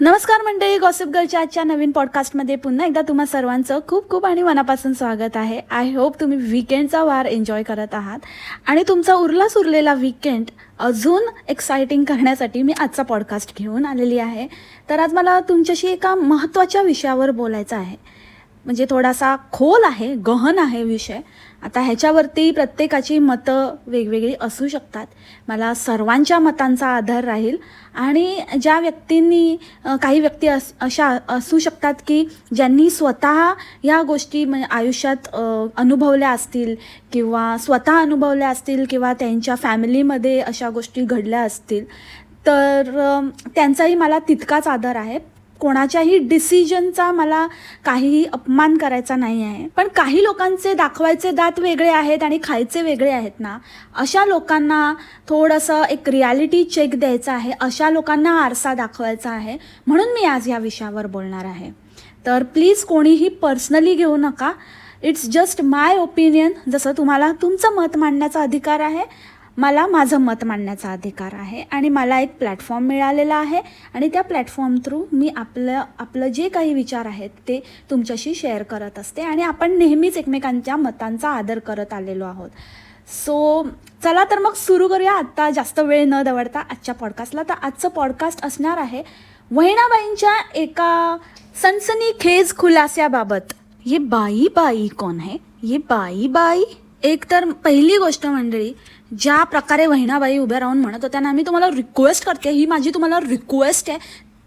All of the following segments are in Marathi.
नमस्कार मंडळी गॉसिप गर्लच्या आजच्या नवीन पॉडकास्टमध्ये पुन्हा एकदा तुम्हा सर्वांचं खूप खूप आणि मनापासून स्वागत आहे. आय होप तुम्ही विकेंडचा वार एन्जॉय करत आहात. आणि तुमचा उरला सुरलेला विकेंड अजून एक्सायटिंग करण्यासाठी मी आजचा पॉडकास्ट घेऊन आलेली आहे. तर आज मला तुमच्याशी एका महत्त्वाच्या विषयावर बोलायचं आहे. म्हणजे थोडासा खोल आहे गहन आहे विषय. आता ह्याच्यावरती प्रत्येकाची मतं वेगवेगळी असू शकतात. मला सर्वांच्या मतांचा आधार राहील आणि ज्या व्यक्तींनी काही व्यक्ती अस अशा असू शकतात की ज्यांनी स्वतः या गोष्टी म्हणजे आयुष्यात अनुभवल्या असतील किंवा स्वतः अनुभवल्या असतील किंवा त्यांच्या फॅमिलीमध्ये अशा गोष्टी घडल्या असतील तर त्यांचाही मला तितकाच आदर आहे. कोणाच्याही डिसिजनचा मला काहीही अपमान करायचा नाही आहे. पण काही लोकांचे दाखवायचे दात वेगळे आहेत आणि खायचे वेगळे आहेत ना अशा लोकांना थोडंसं एक रियालिटी चेक द्यायचा आहे अशा लोकांना आरसा दाखवायचा आहे म्हणून मी आज या विषयावर बोलणार आहे. तर प्लीज कोणीही पर्सनली घेऊ नका. इट्स जस्ट माय ओपिनियन जसं तुम्हाला तुमचं मत मांडण्याचा अधिकार आहे मला माझं मत मांडण्याचा अधिकार आहे आणि मला एक प्लॅटफॉर्म मिळालेला आहे आणि त्या प्लॅटफॉर्म थ्रू मी आपलं आपलं जे काही विचार आहेत ते तुमच्याशी शेअर करत असते आणि आपण नेहमीच एकमेकांच्या मतांचा आदर करत आलेलो आहोत. सो चला तर मग सुरू करूया. आत्ता जास्त वेळ न दवडता आजच्या पॉडकास्टला तर आजचं पॉडकास्ट असणार आहे वहिणाबाईंच्या एका सनसनी खेज खुलास्याबाबत. ये बाई बाई कोण है? ये बाई बाई. एक तर पहिली गोष्ट मंडळी ज्या प्रकारे वहिणाबाई उभ्या राहून म्हणत होत्या ना मी तुम्हाला रिक्वेस्ट करते ही माझी तुम्हाला रिक्वेस्ट आहे.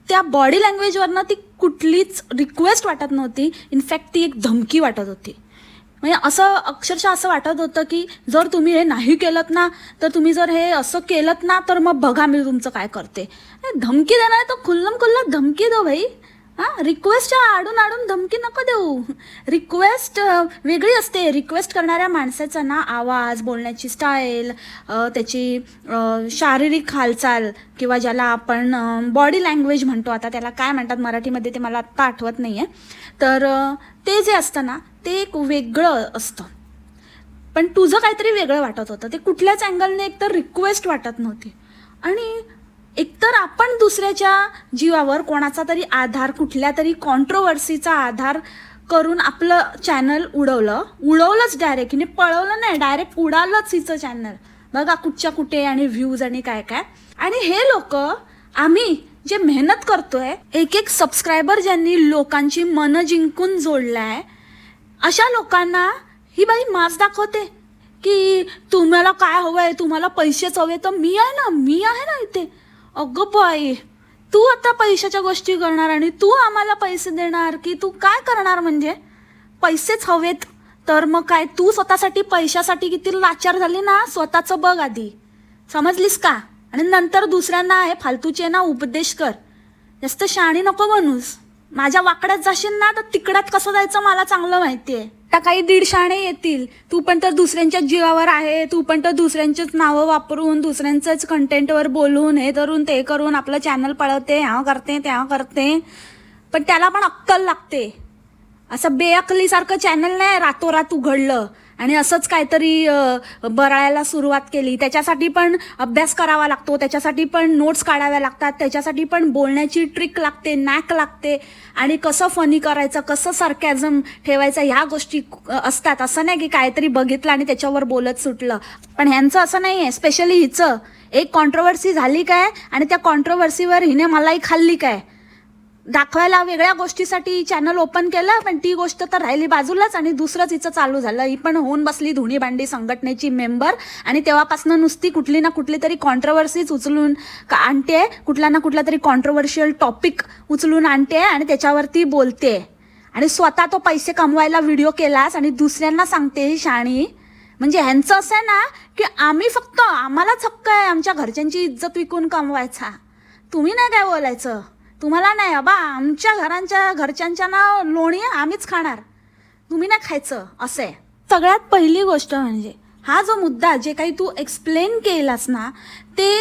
त्या बॉडी लँग्वेजवरनं ती कुठलीच रिक्वेस्ट वाटत नव्हती. इनफॅक्ट ती एक धमकी वाटत होती. म्हणजे असं अक्षरशः असं वाटत होतं की जर तुम्ही हे नाही केलं ना तर तुम्ही जर हे असं केलं ना तर मग बघा मी तुमचं काय करते. धमकी देणार आहे तर खुल्लम खुल्ला धमकी दो भाई. हां रिक्वेस्टच्या आडून आडून धमकी नको देऊ. रिक्वेस्ट वेगळी असते. रिक्वेस्ट करणाऱ्या माणसाचा ना आवाज बोलण्याची स्टाईल त्याची शारीरिक हालचाल किंवा ज्याला आपण बॉडी लँग्वेज म्हणतो आता त्याला काय म्हणतात मराठीमध्ये ते मला आत्ता आठवत नाही आहे तर ते जे असतं ना ते एक वेगळं असतं. पण तुझं काहीतरी वेगळं वाटत होतं. ते कुठल्याच अँगलने एकतर रिक्वेस्ट वाटत नव्हती. आणि एकतर आपण दुसऱ्याच्या जीवावर कोणाचा तरी आधार कुठल्या तरी कॉन्ट्रोवर्सीचा आधार करून आपलं चॅनल उडवलं. उडवलंच डायरेक्ट हिने पळवलं नाही. डायरेक्ट उडालंच हिचं चॅनल बघा कुठच्या कुठे आणि व्ह्यूज आणि काय काय. आणि हे लोक आम्ही जे मेहनत करतोय एक एक सबस्क्रायबर ज्यांनी लोकांची मनं जिंकून जोडलाय अशा लोकांना ही बाई मास दाखवते की तुम्हाला काय हवं आहे तुम्हाला पैसेच हवे तर मी आहे ना मी आहे ना इथे. अगं बाई तू आता पैशाच्या गोष्टी करणार आणि तू आम्हाला पैसे देणार की तू काय करणार म्हणजे? पैसेच हवेत. तर मग काय तू स्वतःसाठी पैशासाठी किती लाचार झाली ना स्वतःचं बघ आधी. समजलीस का? आणि नंतर दुसऱ्यांना आहे फालतूचे ना उपदेश कर. जास्त शाणी नको बनूस. माझ्या वाकड्यात जाशील ना तर तिकड्यात कसं जायचं मला चांगलं माहिती आहे आता काही दीडशाणे येतील. तू पण तर दुसऱ्यांच्याच जीवावर आहे. तू पण तर दुसऱ्यांचीच नावं वापरून दुसऱ्यांचंच कंटेंटवर बोलून हे करून ते करून आपलं चॅनल पळवते ह्या करते त्या करते. पण त्याला पण अक्कल लागते. असं बेअकलीसारखं चॅनल नाही रातोरात उघडलं. आणि असंच काहीतरी अ, बरायला सुरुवात केली. त्याच्यासाठी पण अभ्यास करावा लागतो. त्याच्यासाठी पण नोट्स काढाव्या लागतात. त्याच्यासाठी पण बोलण्याची ट्रिक लागते नॅक लागते. आणि कसं फनी करायचं कसं सरकॅझम ठेवायचं ह्या गोष्टी असतात. असं नाही की काहीतरी बघितलं आणि त्याच्यावर बोलत सुटलं. पण ह्यांचं असं नाही आहे स्पेशली हिचं. एक कॉन्ट्रोवर्सी झाली काय आणि त्या कॉन्ट्रोवर्सीवर हिने मलाही खाल्ली काय? दाखवायला वेगळ्या गोष्टीसाठी चॅनल ओपन केलं पण ती गोष्ट तर राहिली बाजूलाच आणि दुसरंच हिचं चालू झालं. ही पण होऊन बसली धुणी भांडी संघटनेची मेंबर आणि तेव्हापासून नुसती कुठली ना कुठली तरी कॉन्ट्रवर्सीज उचलून का आणते कुठला ना कुठला तरी कॉन्ट्रोवर्शियल टॉपिक उचलून आणते आणि त्याच्यावरती बोलते. आणि स्वतः तो पैसे कमवायला व्हिडिओ केलास आणि दुसऱ्यांना सांगते ही शाणी. म्हणजे ह्यांचं असं आहे ना की आम्ही फक्त आम्हालाच हक्क आहे आमच्या घरच्यांची इज्जत विकून कमवायचा. तुम्ही नाही काय बोलायचं? तुम्हाला नाही अबा आमच्या घरांच्या घरच्यांच्या ना लोणी आम्हीच खाणार. तुम्ही ना खायचं असं आहे. सगळ्यात पहिली गोष्ट म्हणजे हा जो मुद्दा जे काही तू एक्सप्लेन केलास ना ते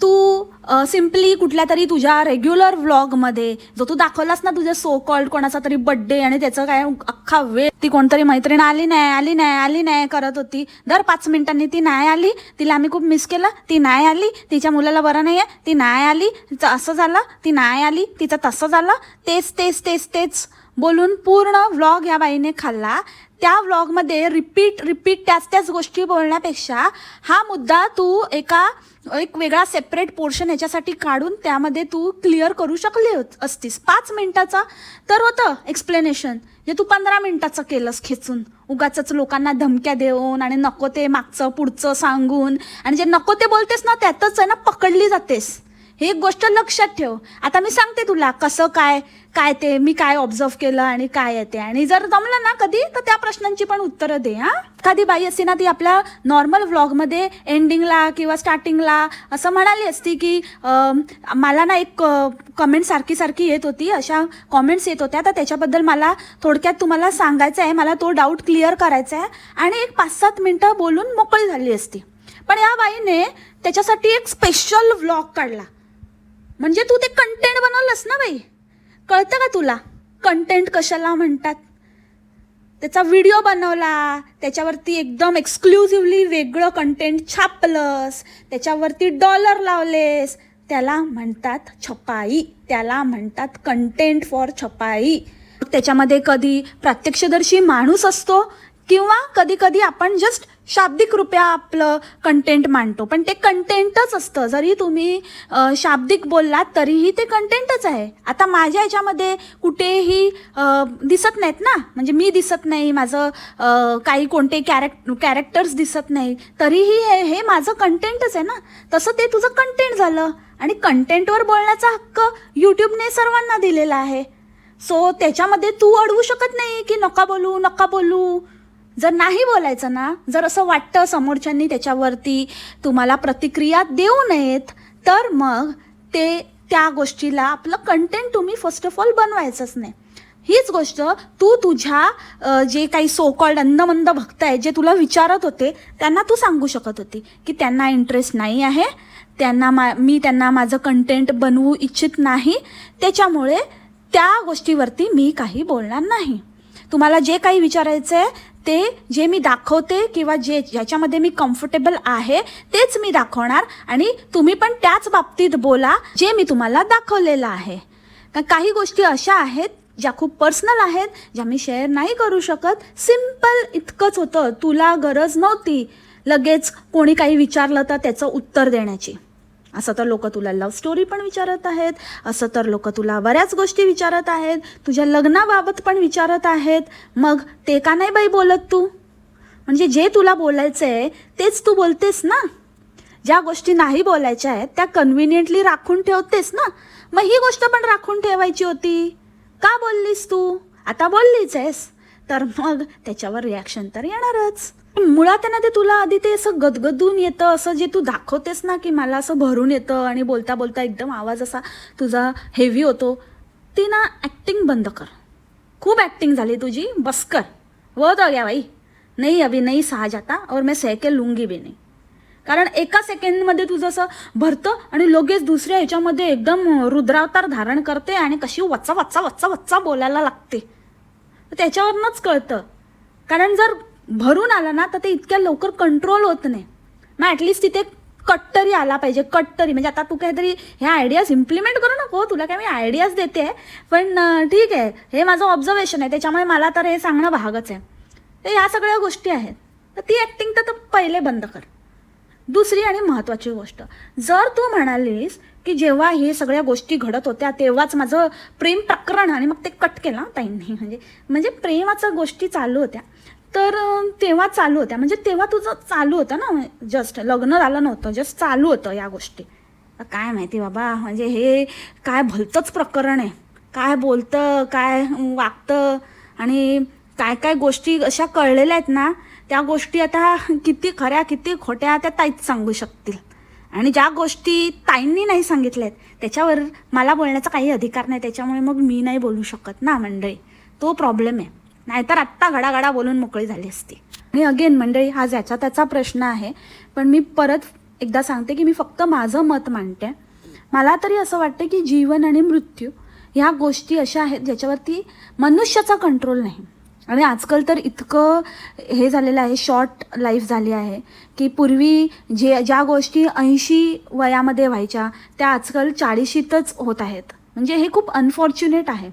तू सिम्पली कुठल्या तरी तुझ्या रेग्युलर व्लॉगमध्ये जो तू दाखवलास ना तुझ्या सो कॉल्ड कोणाचा तरी बड्डे आणि त्याचं काय अख्खा वेळ ती कोणतरी मैत्रीण आली नाही आली नाही आली नाही करत होती. दर पाच मिनिटांनी ती नाही आली तिला आम्ही खूप मिस केलं ती नाही आली तिच्या मुलाला बरं नाही आहे ती नाही आली तिचं असं झालं ती नाही आली तिचं तसं झालं. तेच तेच तेच तेच बोलून पूर्ण व्लॉग या बाईने खाल्ला. त्या व्लॉगमध्ये रिपीट रिपीट त्याच त्याच गोष्टी बोलण्यापेक्षा हा मुद्दा तू एका एक वेगळा सेपरेट पोर्शन ह्याच्यासाठी काढून त्यामध्ये तू क्लिअर करू शकली होत असतीस. पाच मिनिटाचा तर होतं एक्सप्लेनेशन जे तू पंधरा मिनिटाचं केलंस खेचून. उगाच लोकांना धमक्या देऊन आणि नको ते मागचं पुढचं सांगून. आणि जे नको ते बोलतेस ना त्यातच आहे ना पकडली जातेस. ही एक गोष्ट लक्षात ठेव. आता मी सांगते तुला कसं काय काय ते मी काय ऑब्झर्व केलं आणि काय येते आणि जर जमलं ना कधी तर त्या प्रश्नांची पण उत्तरं दे हा. एखादी बाई असते ना ती आपल्या नॉर्मल व्लॉगमध्ये एंडिंगला किंवा स्टार्टिंगला असं म्हणाली असती की मला ना एक कमेंट सारखी सारखी येत होती. अशा कॉमेंट्स येत होत्या. तर त्याच्याबद्दल मला थोडक्यात तुम्हाला सांगायचं आहे. मला तो डाऊट क्लिअर करायचा आहे. आणि एक पाच सात मिनटं बोलून मोकळी झाली असती. पण या बाईने त्याच्यासाठी एक स्पेशल व्लॉग काढला. म्हणजे तू ते कंटेंट बनवलंस ना बाई? कळतं का तुला? कंटेंट कशाला म्हणतात? त्याचा व्हिडिओ बनवला त्याच्यावरती एकदम एक्सक्लुझिव्हली वेगळं कंटेंट छापलंस त्याच्यावरती डॉलर लावलेस. त्याला म्हणतात छपाई. त्याला म्हणतात कंटेंट फॉर छपाई. त्याच्यामध्ये कधी प्रत्यक्षदर्शी माणूस असतो किंवा कधी कधी आपण जस्ट शाब्दिक रुपया आपलं कंटेंट मांडतो. पण ते कंटेंटच असतं. जरी तुम्ही शाब्दिक बोललात तरीही ते कंटेंटच आहे. आता माझ्या ह्याच्यामध्ये कुठेही दिसत नाहीत ना. म्हणजे मी दिसत नाही माझं काही कोणते कॅरेक्ट कॅरेक्टर्स दिसत नाही. तरीही हे हे माझं कंटेंटच आहे ना. तसं ते तुझं कंटेंट झालं. आणि कंटेंटवर बोलण्याचा हक्क यूट्यूबने सर्वांना दिलेला आहे. सो त्याच्यामध्ये तू अडवू शकत नाही की नका बोलू नका बोलू. जर नाही बोलायचं ना जर असं वाटतं समोरच्यांनी त्याच्यावरती तुम्हाला प्रतिक्रिया देऊ नयेत तर मग ते त्या गोष्टीला आपलं कंटेंट तुम्ही फर्स्ट ऑफ ऑल बनवायचंच नाही. हीच गोष्ट तू तुझ्या जे काही सो कॉल्ड अंदमंद भक्त आहे जे तुला विचारत होते त्यांना तू सांगू शकत होती की त्यांना इंटरेस्ट नाही आहे त्यांना मा मी त्यांना माझं कंटेंट बनवू इच्छित नाही त्याच्यामुळे त्या गोष्टीवरती मी काही बोलणार नाही. तुम्हाला जे काही विचारायचं आहे ते जे मी दाखवते किंवा जे ज्याच्यामध्ये मी कम्फर्टेबल आहे तेच मी दाखवणार. आणि तुम्ही पण त्याच बाबतीत बोला जे मी तुम्हाला दाखवलेलं आहे. कारण काही गोष्टी अशा आहेत ज्या खूप पर्सनल आहेत ज्या मी शेअर नाही करू शकत. सिंपल इतकंच होतं. तुला गरज नव्हती लगेच कोणी काही विचारलं तर त्याचं उत्तर देण्याची. असं तर लोक तुला लव्ह स्टोरी पण विचारत आहेत असं तर लोक तुला बऱ्याच गोष्टी विचारत आहेत तुझ्या लग्नाबाबत पण विचारत आहेत. मग ते का नाही बाई बोलत तू? म्हणजे जे तुला बोलायचं आहे तेच तू बोलतेस ना? ज्या गोष्टी नाही बोलायच्या आहेत त्या कन्व्हिनियंटली राखून ठेवतेस ना? मग ही गोष्ट पण राखून ठेवायची होती. का बोललीस तू? आता बोललीच आहेस. तर मग त्याच्यावर रिॲक्शन तर येणारच. मुळात आहे ना ते तुला आधी ते असं गदगदून येतं असं जे तू दाखवतेस ना की मला असं भरून येतं आणि बोलता बोलता एकदम आवाज असा तुझा हेवी होतो ती ना ॲक्टिंग बंद कर. खूप ॲक्टिंग झाली तुझी बस कर. वो तो गया भाई नाही अभी नाही सहा जाता और मैं सहके लुंगी लूंगी नाही. कारण एका सेकंडमध्ये तुझं असं भरतं आणि लगेच दुसऱ्या ह्याच्यामध्ये एकदम रुद्रावतार धारण करते आणि कशी वच्चा वच्चा वच्चा वच्चा बोलायला लागते. त्याच्यावरनंच कळतं. कारण जर भरून आला ना तर ते इतक्या लवकर कंट्रोल होत नाही. मग ॲटलिस्ट तिथे कट तरी आला पाहिजे कट तरी म्हणजे आता तू काहीतरी ह्या आयडियाज इम्प्लिमेंट करू नको तुला काय मी आयडियाज देते पण ठीक आहे. हे माझं ऑब्झर्वेशन आहे त्याच्यामुळे मला तर हे सांगणं भागच आहे. तर ह्या सगळ्या गोष्टी आहेत. तर ती ॲक्टिंग तर तर पहिले बंद कर. दुसरी आणि महत्त्वाची गोष्ट. जर तू म्हणालीस की जेव्हा हे सगळ्या गोष्टी घडत होत्या तेव्हाच माझं प्रेम प्रकरण आणि मग ते कट केलं ताईंनी म्हणजे म्हणजे प्रेमाच्या गोष्टी चालू होत्या. तर तेव्हा चालू होत्या. म्हणजे तेव्हा तुझं चालू होतं ना जस्ट लग्न झालं नव्हतं जस्ट चालू होतं या गोष्टी. काय माहिती बाबा म्हणजे हे काय भलतंच प्रकरण आहे. काय बोलतं काय वागतं आणि काय काय गोष्टी अशा कळलेल्या आहेत ना त्या गोष्टी आता किती खऱ्या किती खोट्या त्या ताईच सांगू शकतील. आणि ज्या गोष्टी ताईंनी नाही सांगितल्या आहेत त्याच्यावर मला बोलण्याचा काही अधिकार नाही त्याच्यामुळे मग मी नाही बोलू शकत ना मंडळी. तो प्रॉब्लेम आहे. नाहीतर आत्ता घडाघडा बोलून मोकळी झाली असती. आणि अगेन मंडळी हा ज्याचा त्याचा प्रश्न आहे पण मी परत एकदा सांगते की मी फक्त माझं मत मांडते. मला तरी असं वाटतं की जीवन आणि मृत्यू ह्या गोष्टी अशा आहेत ज्याच्यावरती मनुष्याचा कंट्रोल नाही. आणि आजकाल तर इतकं हे झालेलं आहे शॉर्ट लाईफ झाली आहे की पूर्वी जे ज्या गोष्टी ऐंशी वयामध्ये व्हायच्या त्या आजकाल चाळीशीतच होत आहेत. म्हणजे हे खूप अनफॉर्च्युनेट आहे.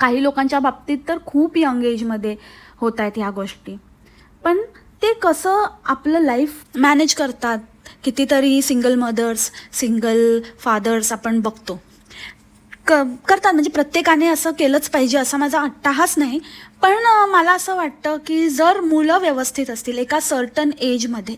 काही लोकांच्या बाबतीत तर खूप यंग एजमध्ये होत आहेत ह्या गोष्टी. पण ते कसं आपलं लाईफ मॅनेज करतात? कितीतरी सिंगल मदर्स सिंगल फादर्स आपण बघतो. क करतात. म्हणजे प्रत्येकाने असं केलंच पाहिजे असा माझा अट्टाहास नाही. पण मला असं वाटतं की जर मुलं व्यवस्थित असतील एका सर्टन एजमध्ये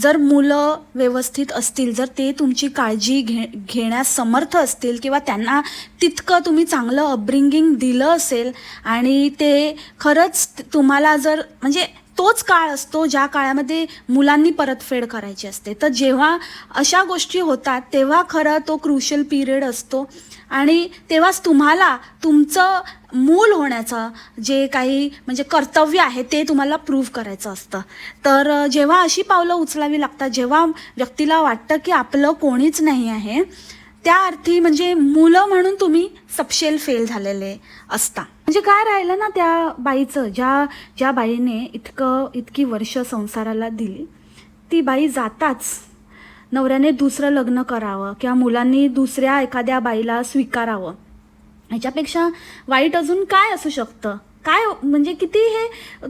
जर मुलं व्यवस्थित असतील जर ते तुमची काळजी घे घेण्यास समर्थ असतील किंवा त्यांना तितकं तुम्ही चांगलं अपब्रिंगिंग दिलं असेल आणि ते खरंच तुम्हाला जर म्हणजे तोच काळ असतो ज्या काळामध्ये मुलांनी परतफेड करायची असते. तर जेव्हा अशा गोष्टी होतात तेव्हा खरं तो क्रुशल पिरियड असतो. आणि तेव्हाच तुम्हाला तुमचं मूल होण्याचं जे काही म्हणजे कर्तव्य आहे ते तुम्हाला प्रूव्ह करायचं असतं. तर जेव्हा अशी पावलं उचलावी लागतात जेव्हा व्यक्तीला वाटतं की आपलं कोणीच नाही आहे त्या अर्थी म्हणजे मुलं म्हणून तुम्ही सपशेल फेल झालेले असता. म्हणजे काय राहिलं ना त्या बाईचं ज्या ज्या बाईने इतकं इतकी वर्ष संसाराला दिली ती बाई जाताच नवऱ्याने दुसरं लग्न करावं किंवा मुलांनी दुसऱ्या एखाद्या बाईला स्वीकारावं. ह्याच्यापेक्षा वाईट अजून काय असू शकतं? काय हो- म्हणजे किती हे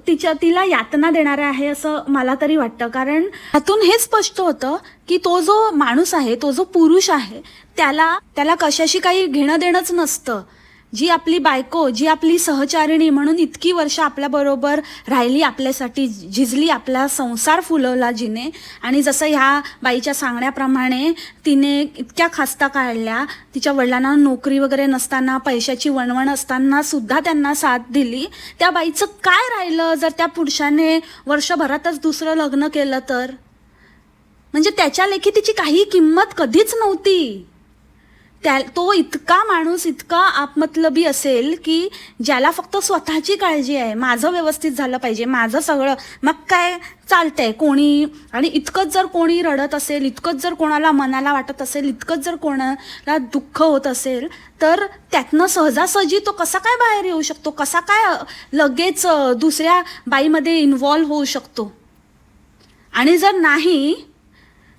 तिच्या तिला यातना देणारे आहे असं मला तरी वाटतं. कारण त्यातून हे स्पष्ट होतं की तो जो माणूस आहे तो जो पुरुष आहे त्याला त्याला कशाशी काही घेणं देणंच नसतं. जी आपली बायको जी आपली सहचारिणी म्हणून इतकी वर्ष आपल्याबरोबर राहिली आपल्यासाठी झिजली आपला संसार फुलवला जिने. आणि जसं ह्या बाईच्या सांगण्याप्रमाणे तिने इतक्या खास्ता काढल्या तिच्या वडिलांना नोकरी वगैरे नसताना पैशाची वणवण असताना सुद्धा त्यांना साथ दिली. त्या बाईचं काय राहिलं? जर त्या पुरुषाने वर्षभरातच दुसरं लग्न केलं तर? म्हणजे त्याच्या लेखी तिची काही किंमत कधीच नव्हती. त्या तो इतका माणूस इतका आपमतलबी असेल की ज्याला फक्त स्वतःची काळजी आहे माझं व्यवस्थित झालं पाहिजे माझं सगळं मग काय चालतंय? कोणी आणि इतकंच जर कोणी रडत असेल इतकंच जर कोणाला मनाला वाटत असेल इतकंच जर कोणाला दुःख होत असेल तर त्यातनं सहजासहजी तो कसा काय बाहेर येऊ शकतो? कसा काय लगेच दुसऱ्या बाईमध्ये इन्व्हॉल्व्ह होऊ शकतो? आणि जर नाही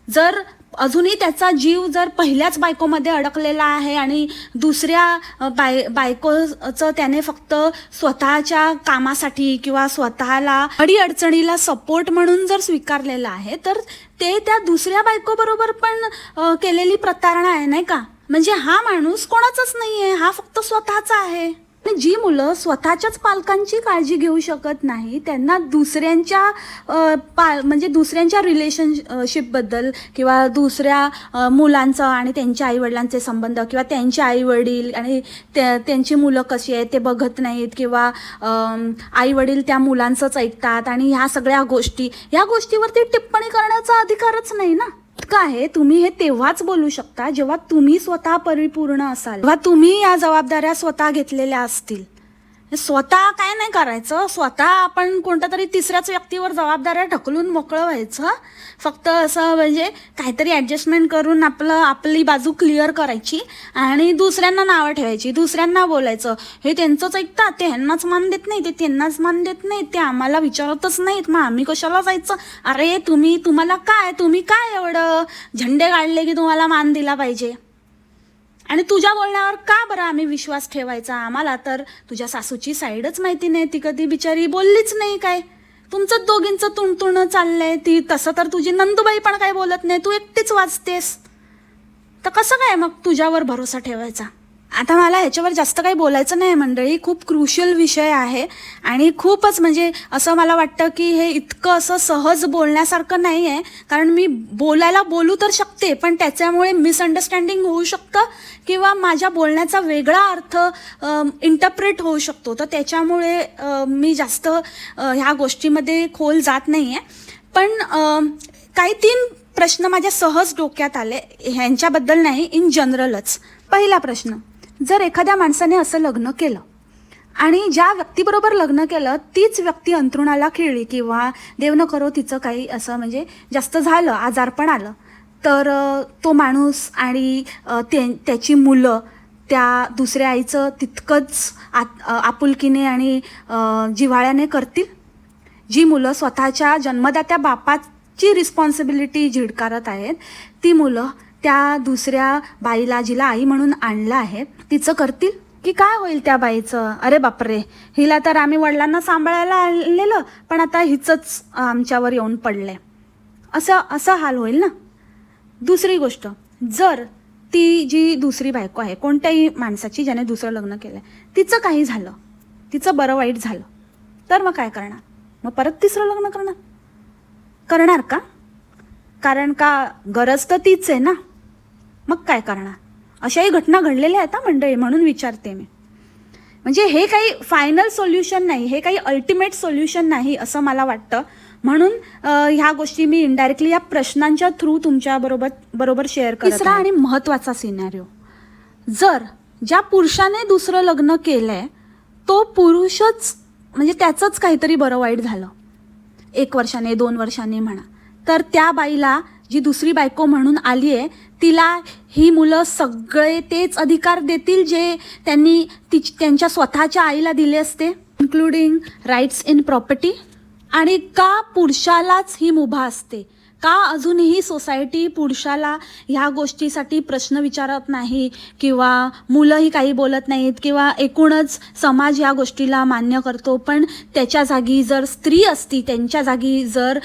जर अजूनही त्याचा जीव जर पहिल्याच बायकोमध्ये अडकलेला आहे आणि दुसऱ्या बाय बायकोचं त्याने फक्त स्वतःच्या कामासाठी किंवा स्वतःला अडीअडचणीला सपोर्ट म्हणून जर स्वीकारलेला आहे तर ते त्या दुसऱ्या बायकोबरोबर पण केलेली प्रतारणा आहे नाही का? म्हणजे हा माणूस कोणाचाच नाही आहे हा फक्त स्वतःचा आहे. जी मुलं स्वतःच्याच पालकांची काळजी घेऊ शकत नाही त्यांना दुसऱ्यांच्या पा म्हणजे दुसऱ्यांच्या रिलेशनशिपबद्दल किंवा दुसऱ्या मुलांचं आणि त्यांच्या आईवडिलांचे संबंध किंवा त्यांचे आईवडील आणि त्या त्यांची मुलं कशी आहेत ते बघत नाहीत किंवा आईवडील त्या मुलांचंच ऐकतात आणि ह्या सगळ्या गोष्टी ह्या गोष्टीवरती टिप्पणी करण्याचा अधिकारच नाही ना? इतकं आहे तुम्ही हे तेव्हाच बोलू शकता जेव्हा तुम्ही स्वतः परिपूर्ण असाल. तेव्हा तुम्ही या जबाबदाऱ्या स्वतः घेतलेल्या असतील. स्वतः काय नाही करायचं. स्वतः आपण कोणत्या तरी तिसऱ्याच व्यक्तीवर जबाबदाऱ्या ढकलून मोकळं व्हायचं. फक्त असं म्हणजे काहीतरी ॲडजस्टमेंट करून आपलं आपली बाजू क्लिअर करायची आणि दुसऱ्यांना नावं ठेवायची. दुसऱ्यांना बोलायचं. हे त्यांचंच ऐकतात ते ह्यांनाच मान देत नाही. ते त्यांनाच मान देत नाही. ते आम्हाला विचारतच नाहीत. मग आम्ही कशाला जायचं? अरे तुम्ही तुम्हाला काय? तुम्ही काय एवढं झंडे काढले की तुम्हाला मान दिला पाहिजे? आणि तुझ्या बोलण्यावर का बरं आम्ही विश्वास ठेवायचा आम्हाला? तर तुझ्या सासूची साईडच माहिती नाही ती कधी बिचारी बोललीच नाही काय. तुमचं दोघींचं तुणतुणं चाललंय ती तसं तर तुझी नंदुबाई पण काय बोलत नाही तू एकटीच वाचतेस. तर कसं काय मग तुझ्यावर भरोसा ठेवायचा? आता मला ह्याच्यावर जास्त काही बोलायचं नाही मंडळी. खूप क्रुशियल विषय आहे. आणि खूपच म्हणजे असं मला वाटतं की हे इतकं असं सहज बोलण्यासारखं नाही आहे कारण मी बोलायला बोलू तर शकते पण त्याच्यामुळे मिसअंडरस्टँडिंग होऊ शकतं किंवा माझ्या बोलण्याचा वेगळा अर्थ इंटरप्रेट होऊ शकतो. तर त्याच्यामुळे मी जास्त ह्या गोष्टीमध्ये खोल जात नाही आहे पण काही तीन प्रश्न माझ्या सहज डोक्यात आले. ह्यांच्याबद्दल नाही इन जनरलच पहिला प्रश्न. जर एखाद्या माणसाने असं लग्न केलं आणि ज्या व्यक्तीबरोबर लग्न केलं तीच व्यक्ती अंथरुणाला खिळली किंवा देव न करो तिचं काही असं म्हणजे जास्त झालं आजारपण आलं तर तो माणूस आणि ते त्याची मुलं त्या दुसऱ्या आईचं तितकंच आत आपुलकीने आणि जिव्हाळ्याने करतील? जी मुलं स्वतःच्या जन्मदात्या बापाची रिस्पॉन्सिबिलिटी झिडकारत आहेत ती मुलं त्या दुसऱ्या बाईला जिला आई म्हणून आणलं आहे तिचं करतील? की काय होईल त्या बाईचं? अरे बापरे हिला तर आम्ही वडिलांना सांभाळायला आणलेलं पण आता हिचंच आमच्यावर येऊन पडलंय. असं असं हाल होईल ना? दुसरी गोष्ट जर ती जी दुसरी बायको आहे कोणत्याही माणसाची ज्याने दुसरं लग्न केलं आहे तिचं काही झालं तिचं बरं वाईट झालं तर मग काय करणार? मग परत तिसरं लग्न करणार? करणार का? कारण का गरज तर तीच आहे ना? मग काय करणार? अशाही घटना घडलेल्या आहेत ना मंडळी म्हणून विचारते मी. म्हणजे हे काही फायनल सोल्युशन नाही हे काही अल्टिमेट सोल्युशन नाही असं मला वाटतं. म्हणून ह्या गोष्टी मी इनडायरेक्टली या प्रश्नांच्या थ्रू तुमच्या बरोबर बरोबर शेअर तिसरा आणि महत्त्वाचा सिनारिओ जर ज्या पुरुषाने दुसरं लग्न केलंय तो पुरुषच म्हणजे त्याचंच काहीतरी बरं वाईट झालं. एक वर्षाने दोन वर्षाने म्हणा. तर त्या बाईला जी दुसरी बायको म्हणून आली आहे तिला ही मुलं सगळे तेच अधिकार देतील जे त्यांनी तिच त्यांच्या स्वतःच्या आईला दिले असते इन्क्लुडिंग राईट्स इन प्रॉपर्टी आणि का पुरुषालाच ही मुभा असते? का अजूनही सोसायटी पुरुषाला ह्या गोष्टीसाठी प्रश्न विचारत नाही? किंवा मुलंही काही बोलत नाहीत किंवा एकूणच समाज या गोष्टीला मान्य करतो पण त्याच्या जागी जर स्त्री असती त्यांच्या जागी जर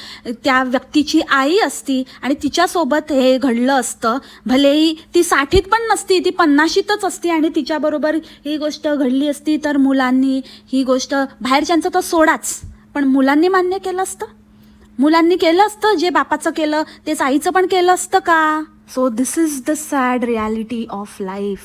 त्या व्यक्तीची आई असती आणि तिच्यासोबत हे घडलं असतं भलेही ती साठीत पण नसती ती पन्नाशीतच असती आणि तिच्याबरोबर ही गोष्ट घडली असती तर मुलांनी ही गोष्ट बाहेरच्यांचं तर सोडाच पण मुलांनी मान्य केलं असतं? मुलांनी केलं असतं जे बापाचं केलं तेच आईचं पण केलं असतं का? So this is the sad reality of life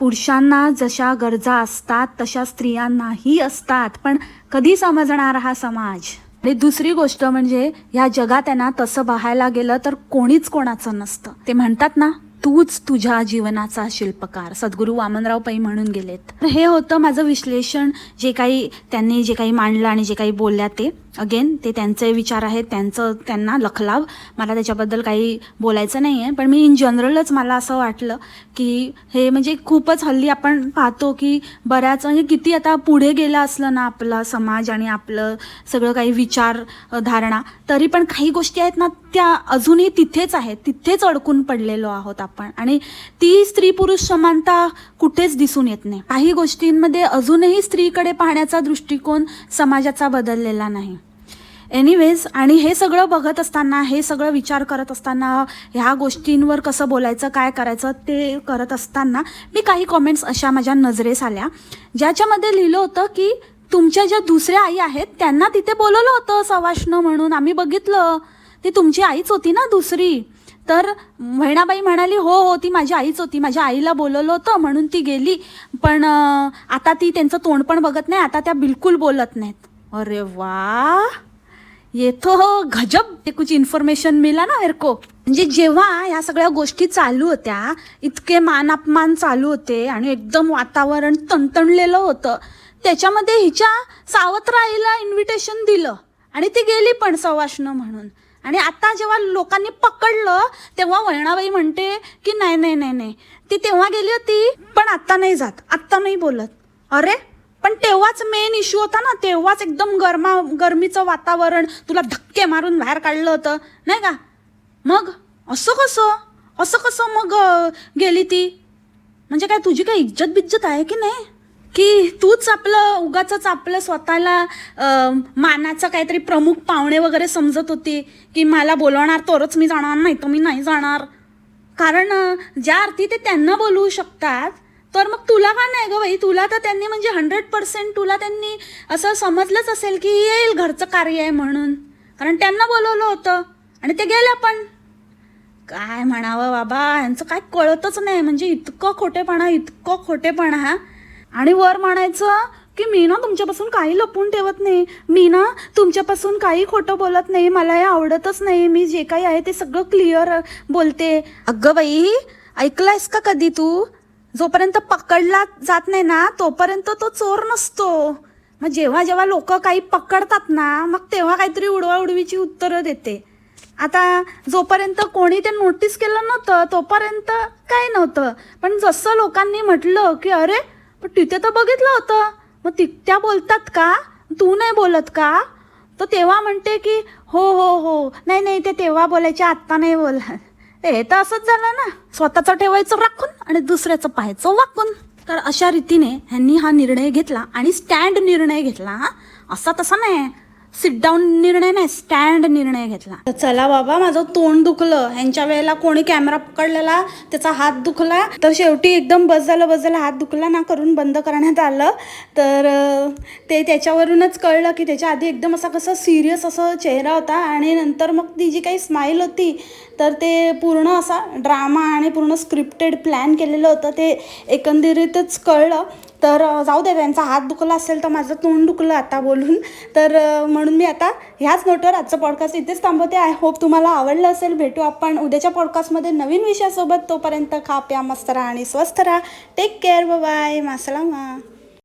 पुरुषांना जशा गरजा असतात तशा स्त्रियांनाही असतात पण कधी समजणार हा समाज? आणि दुसरी गोष्ट म्हणजे ह्या जगात आहे ना तसं बहायला गेलं तर कोणीच कोणाचं नसतं. ते म्हणतात ना तूच तुझ्या जीवनाचा शिल्पकार. सद्गुरू वामनराव पै म्हणून गेलेत. तर हे होतं माझं विश्लेषण जे काही त्यांनी जे काही मांडलं आणि जे काही बोलल्या ते. अगेन ते त्यांचे विचार आहेत त्यांचं त्यांना लखलाव. मला त्याच्याबद्दल काही बोलायचं नाही आहे पण मी इन जनरलच मला असं वाटलं की हे म्हणजे खूपच हल्ली आपण पाहतो की बऱ्याच म्हणजे किती आता पुढे गेलं असलं ना आपला समाज आणि आपलं सगळं काही विचार धारणा तरी पण काही गोष्टी आहेत ना त्या अजूनही तिथेच आहेत. तिथेच अडकून पडलेलो आहोत आपण. आणि ती स्त्री पुरुष समानता कुठेच दिसून येत नाही. काही गोष्टींमध्ये अजूनही स्त्रीकडे पाहण्याचा दृष्टिकोन समाजाचा बदललेला नाही. एनिवेज आणि हे सगळं बघत असताना हे सगळं विचार करत असताना ह्या गोष्टींवर कसं बोलायचं काय करायचं ते करत असताना मी काही कॉमेंट्स अशा माझ्या नजरेस आल्या ज्याच्यामध्ये लिहिलं होतं की तुमच्या ज्या दुसऱ्या आई आहेत त्यांना तिथे बोलवलं होतं सवाष्ण म्हणून आम्ही बघितलं. ती तुमची आईच होती ना दुसरी. तर बहिणाबाई म्हणाली हो हो ती माझी आईच होती. माझ्या आईला बोलवलं होतं म्हणून ती गेली. पण आता ती त्यांचं तोंड पण बघत नाही आता त्या बिलकुल बोलत नाहीत. अरे वा! ये तो हो, गजब. ते कुछ इन्फॉर्मेशन मिला ना मेरे को म्हणजे जेव्हा ह्या सगळ्या गोष्टी चालू होत्या इतके मान अपमान चालू होते आणि एकदम वातावरण तणतणलेलं होतं त्याच्यामध्ये हिच्या सावत्र आईला इन्व्हिटेशन दिलं. आणि ती गेली पण सवाष्ण म्हणून. आणि आता जेव्हा लोकांनी पकडलं तेव्हा वैणाबाई म्हणते की नाही नाही नाही नाही. ती तेव्हा गेली होती पण आत्ता नाही जात. आत्ता नाही बोलत. अरे पण तेव्हाच मेन इश्यू होता ना. तेव्हाच एकदम गरमा गरमीचं वातावरण तुला धक्के मारून बाहेर काढलं होतं. नाही का? मग? असं कसं? असं कसं मग गेली ती? म्हणजे काय तुझी काय इज्जत बिज्जत आहे की नाही? की तूच आपलं उगाच आपलं स्वतःला मानाचं काहीतरी प्रमुख पाहुणे वगैरे समजत होती की मला बोलवणार तरच मी जाणार नाही तर मी नाही जाणार. कारण ज्या अर्थी ते त्यांना बोलवू शकतात तर मग तुला का नाही गं बाई? तुला तर त्यांनी म्हणजे हंड्रेड पर्सेंट तुला त्यांनी असं समजलंच असेल की येईल घरचं कार्य आहे म्हणून. कारण त्यांना बोलवलं होतं. आणि ते गेल्या पण. काय म्हणावं बाबा? यांचं काय कळतच नाही. म्हणजे इतकं खोटेपणा इतकं खोटेपणा. हा आणि वर म्हणायचं की मी ना तुमच्यापासून काही लपून ठेवत नाही. मी ना तुमच्यापासून काही खोटं बोलत नाही. मला हे आवडतच नाही. मी जे काही आहे ते सगळं क्लिअर बोलते. अगं बाई ऐकलं आहेस का कधी तू? जोपर्यंत पकडला जात नाही ना तोपर्यंत तो चोर नसतो. मग जेव्हा जेव्हा लोक काही पकडतात ना मग तेव्हा काहीतरी उडवाउडवीची उत्तरं देते. आता जोपर्यंत कोणी ते नोटीस केलं नव्हतं तोपर्यंत काय नव्हतं. पण जसं लोकांनी म्हटलं की अरे पण तिथे तर बघितलं होतं. मग तिथ्या बोलतात का? तू नाही बोलत का? तर तेव्हा म्हणते की हो हो हो. नाही नाही ते तेव्हा बोलायचे आत्ता नाही बोलत. हे तर असंच झालं ना. स्वतःचं ठेवायचं राखून आणि दुसऱ्याचं पाहायचं वाकून. तर अशा रीतीने ह्यांनी हा निर्णय घेतला आणि स्टँड निर्णय घेतला हा. असा तसा नाही. सिट डाऊन निर्णय नाही स्टँड निर्णय घेतला. तर चला बाबा माझं तोंड दुखलं. ह्यांच्या वेळेला कोणी कॅमेरा पकडलेला त्याचा हात दुखला. तर शेवटी एकदम बस झालं बस झालं. हात दुखला ना करून बंद करण्यात आलं. तर ते त्याच्यावरूनच कळलं की त्याच्या आधी एकदम असा कसं सिरियस असं चेहरा होता. आणि नंतर मग ती जी काही स्माईल होती तर ते पूर्ण असा ड्रामा आणि पूर्ण स्क्रिप्टेड प्लॅन केलेलं होतं. ते एकंदरीतच कळलं. तर जाऊ दे त्यांचा हात दुखला असेल तर माझं तोंड दुखलं आता बोलून. तर म्हणून मी आता ह्याच नोटवर आजचं पॉडकास्ट इथेच थांबवते. आय होप तुम्हाला आवडलं असेल. भेटू आपण उद्याच्या पॉडकास्टमध्ये नवीन विषयासोबत. तोपर्यंत खा प्या मस्त राहा आणि स्वस्थ राहा. Take care bye मासलामा